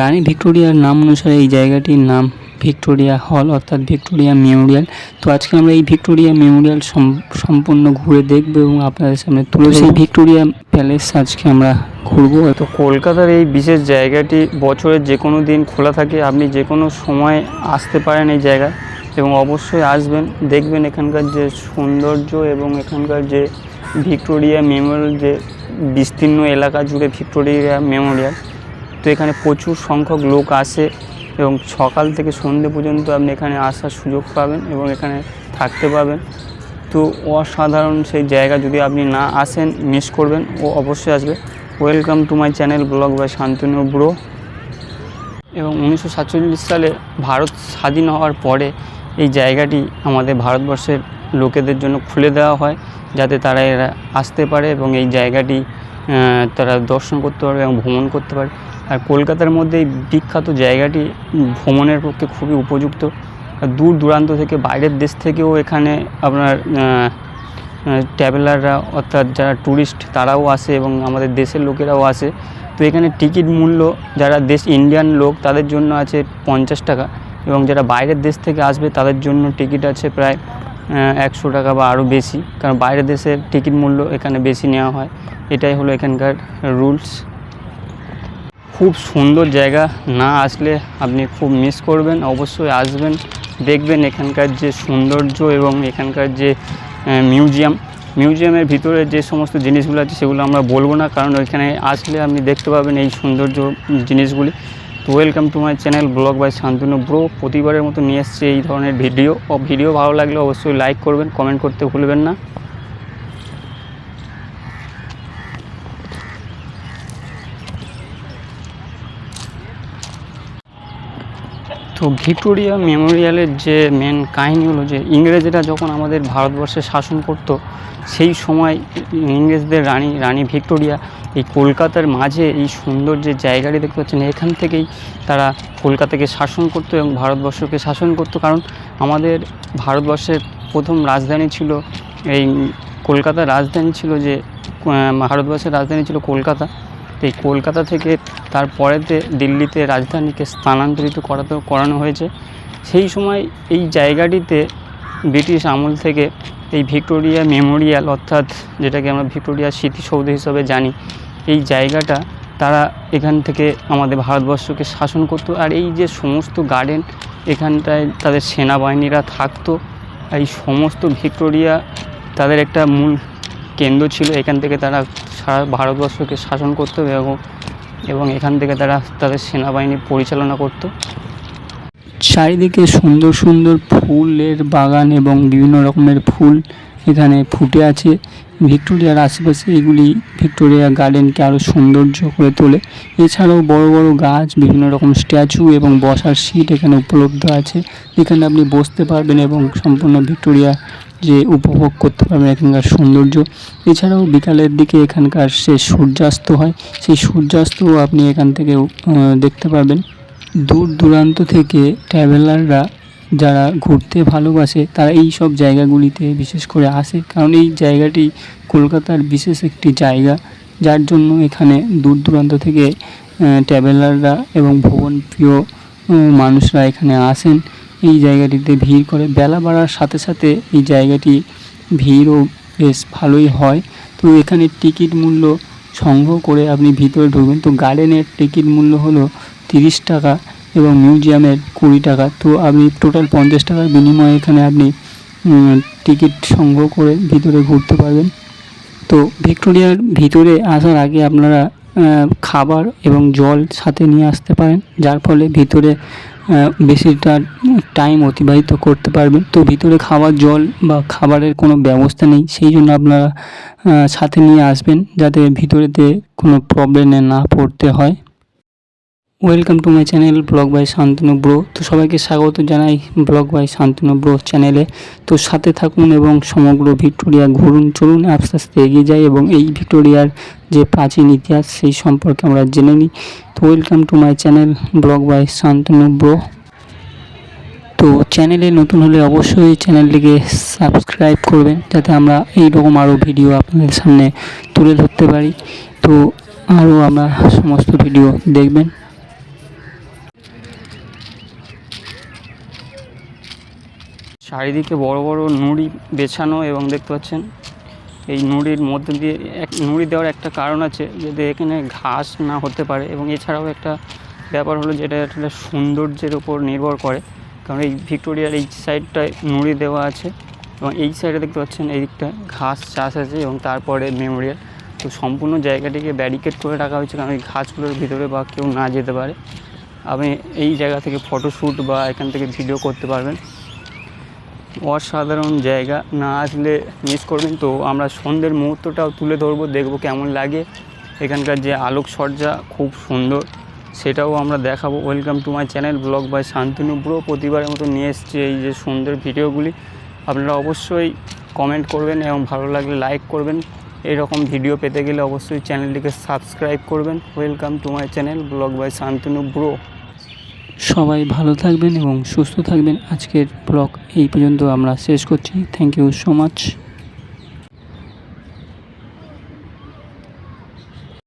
রানী ভিক্টোরিয়ার নাম অনুসারে এই জায়গাটির নাম ভিক্টোরিয়া হল অর্থাৎ ভিক্টোরিয়া মেমোরিয়াল। তো আজকে আমরা এই ভিক্টোরিয়া মেমোরিয়াল সম্পূর্ণ ঘুরে দেখব এবং আপনাদের সামনে তুলে সেই ভিক্টোরিয়া প্যালেস আজকে আমরা ঘুরবো। তো কলকাতার এই বিশেষ জায়গাটি বছরের যে কোনো দিন খোলা থাকে আপনি যে কোনো সময় আসতে পারেন এই জায়গায় এবং অবশ্যই আসবেন দেখবেন এখানকার যে সৌন্দর্য এবং এখানকার যে ভিক্টোরিয়া মেমোরিয়াল যে বিস্তীর্ণ এলাকা জুড়ে ভিক্টোরিয়া মেমোরিয়াল। তো এখানে প্রচুর সংখ্যক লোক আসে এবং সকাল থেকে সন্ধে পর্যন্ত আপনি এখানে আসার সুযোগ পাবেন এবং এখানে থাকতে পাবেন তো অসাধারণ সেই জায়গা যদি আপনি না আসেন মিস করবেন, ও অবশ্যই আসবে। Welcome to my channel blog by Shantanu bro এবং উনিশশো সাতচল্লিশ সালে ভারত স্বাধীন হওয়ার পরে এই জায়গাটি আমাদের ভারতবর্ষের লোকেদের জন্য খুলে দেওয়া হয়, যাতে তারা এরা আসতে পারে এবং এই জায়গাটি তারা দর্শন করতে পারবে এবং ভ্রমণ করতে পারে। আর কলকাতার মধ্যে এই বিখ্যাত জায়গাটি ভ্রমণের পক্ষে খুবই উপযুক্ত। দূর দূরান্ত থেকে বাইরের দেশ থেকেও এখানে আপনার ট্রাভেলাররা অর্থাৎ যারা ট্যুরিস্ট তারাও আসে এবং আমাদের দেশের লোকেরাও আসে। তো এখানে টিকিট মূল্য, যারা দেশ ইন্ডিয়ান লোক, তাদের জন্য আছে পঞ্চাশ টাকা এবং যারা বাইরের দেশ থেকে আসবে তাদের জন্য টিকিট আছে প্রায় একশো টাকা বা আরও বেশি। কারণ বাইরের দেশের টিকিট মূল্য এখানে বেশি নেওয়া হয়। এটাই হলো এখানকার রুলস খুব সুন্দর জায়গা, না আসলে আপনি খুব মিস করবেন, অবশ্যই আসবেন, দেখবেন এখানকার যে সৌন্দর্য এবং এখানকার যে মিউজিয়াম মিউজিয়ামের ভিতরে যে সমস্ত জিনিসগুলো আছে সেগুলো আমরা বলব না, কারণ ওইখানে আসলে আপনি দেখতে পাবেন এই সৌন্দর্য জিনিসগুলি। তো welcome to my channel blog by Shantanu bro প্রতিবারের মতো নিয়ে এসছে এই ধরনের ভিডিও। ভিডিও ভালো লাগলে অবশ্যই লাইক করবেন কমেন্ট করতে ভুলবেন না। তো ভিক্টোরিয়া মেমোরিয়ালের যে মেন কাহিনী হলো যে ইংরেজরা যখন আমাদের ভারতবর্ষে শাসন করত, সেই সময় ইংরেজদের রানী রানী ভিক্টোরিয়া এই কলকাতার মাঝে এই সুন্দর যে জায়গাটি দেখতে পাচ্ছেন। এখান থেকেই তারা কলকাতাকে শাসন করতো এবং ভারতবর্ষকে শাসন করতো। কারণ আমাদের ভারতবর্ষের প্রথম রাজধানী ছিল এই কলকাতার রাজধানী ছিল যে ভারতবর্ষের রাজধানী ছিল কলকাতা। এই কলকাতা থেকে তারপরেতে দিল্লিতে রাজধানীকে স্থানান্তরিত করাতে করানো হয়েছে। সেই সময় এই জায়গাটিতে ব্রিটিশ আমল থেকে এই ভিক্টোরিয়া মেমোরিয়াল অর্থাৎ যেটাকে আমরা ভিক্টোরিয়া স্মৃতিসৌধ হিসাবে জানি, এই জায়গাটা তারা এখান থেকে আমাদের ভারতবর্ষকে শাসন করতো। আর এই যে সমস্ত গার্ডেন, এখানটায় তাদের সেনাবাহিনীরা থাকতো। এই সমস্ত ভিক্টোরিয়া তাদের একটা মূল কেন্দ্র ছিল, এখান থেকে তারা সারা ভারতবর্ষকে শাসন করতো এবং এবং এখান থেকে তারা তাদের সেনাবাহিনী পরিচালনা করত। চারিদিকে সুন্দর সুন্দর ফুলের বাগান এবং বিভিন্ন রকমের ফুল এখানে ফুটে আছে। ভিক্টোরিয়ার আশেপাশে এগুলি ভিক্টোরিয়া গার্ডেনকে আরও সৌন্দর্য করে তোলে। এছাড়াও বড় বড় গাছ, বিভিন্ন রকম স্ট্যাচু এবং বসার সিট এখানে উপলব্ধ আছে। যেখানে আপনি বসতে পারবেন এবং সম্পূর্ণ ভিক্টোরিয়া যে উপভোগ করতে পারবেন এখানকার সৌন্দর্য। এছাড়াও বিকালের দিকে এখানকার সে সূর্যাস্ত হয়। সেই সূর্যাস্তও আপনি এখান থেকে দেখতে পারবেন। দূর দূরান্ত থেকে ট্রাভেলাররা যারা ঘুরতে ভালোবাসে, তারা এই সব জায়গাগুলিতে বিশেষ করে আসে। কারণ এই জায়গাটি কলকাতার বিশেষ একটি জায়গা, যার জন্য এখানে দূর দূরান্ত থেকে ট্রাভেলাররা এবং ভ্রমণ প্রিয় মানুষরা এখানে আসেন। এই জায়গাটিতে ভিড় করে। বেলা বাড়ার সাথে সাথে এই জায়গাটি ভিড়ও বেশ ভালোই হয়। তো এখানে টিকিট মূল্য সংগ্রহ করে আপনি ভিতরে ঢুকবেন। তো গার্ডেনের টিকিট মূল্য হলো তিরিশ টাকা। এবং মিউজিয়ামের কুড়ি টাকা। তো আপনি টোটাল পঞ্চাশ টাকার বিনিময়ে এখানে আপনি টিকিট সংগ্রহ করে ভিতরে ঘুরতে পারবেন। তো ভিক্টোরিয়ার ভিতরে আসার আগে আপনারা খাবার এবং জল সাথে নিয়ে আসতে পারেন, যার ফলে ভিতরে বেশিটা টাইম অতিবাহিত করতে পারবেন। তো ভিতরে খাবার জল বা খাবারের কোনো ব্যবস্থা নেই, সেই জন্য আপনারা সাথে নিয়ে আসবেন, যাতে ভিতরেতে কোনো প্রবলেমে না পড়তে হয়। Welcome to my channel blog by Shantanu bro তো সবাইকে স্বাগত জানাই ব্লগ বাই শান্তনু ব্রো চ্যানেলে তো সাথে থাকুন এবং সমগ্র ভিক্টোরিয়া ঘুরুন, চলুন, আস্তে আস্তে এগিয়ে যাই এবং এই ভিক্টোরিয়ার যে প্রাচীন ইতিহাস, সেই সম্পর্কে আমরা জেনে নিই। তো welcome to my channel blog by Shantanu bro তো চ্যানেলে নতুন হলে অবশ্যই চ্যানেলটিকে সাবস্ক্রাইব করবেন, যাতে আমরা এই রকম আরও ভিডিও আপনাদের সামনে তুলে ধরতে পারি। তো আরও আমরা সমস্ত ভিডিও দেখবেন। চারিদিকে বড় বড় নুড়ি বেছানো এবং দেখতে পাচ্ছেন, এই নুড়ির মধ্যে দিয়ে এক, নুড়ি দেওয়ার একটা কারণ আছে যাতে এখানে ঘাস না হতে পারে এবং এছাড়াও একটা ব্যাপার হলো যেটা একটা সৌন্দর্যের উপর নির্ভর করে, কারণ এই ভিক্টোরিয়ার এই সাইডটায় নুড়ি দেওয়া আছে এবং এই সাইডে দেখতে পাচ্ছেন এই দিকটা ঘাস চাষ আছে এবং তারপরে মেমোরিয়াল। তো সম্পূর্ণ জায়গাটিকে ব্যারিকেড করে রাখা হয়েছে কারণ এই ঘাসগুলোর ভিতরে বা কেউ না যেতে পারে। আপনি এই জায়গা থেকে ফটোশ্যুট বা এখান থেকে ভিডিও করতে পারবেন। অসাধারণ জায়গা, না আসলে মিস করবেন তো। আমরা সন্ধ্যের মুহূর্তটাও তুলে ধরবো, দেখব কেমন লাগে। এখানকার যে আলোকসজ্জা খুব সুন্দর, সেটাও আমরা দেখাবো। Welcome to my channel blog by Shantanu bro প্রতিবারের মতো নিয়ে এসেছি এই যে সুন্দর ভিডিওগুলি। আপনারা অবশ্যই কমেন্ট করবেন এবং ভালো লাগলে লাইক করবেন। এরকম ভিডিও পেতে গেলে অবশ্যই চ্যানেলটিকে সাবস্ক্রাইব করবেন। Welcome to my channel blog by Shantanu bro সবাই ভালো থাকবেন এবং সুস্থ থাকবেন। আজকের ব্লগ এই পর্যন্ত আমরা শেষ করছি। Thank you so much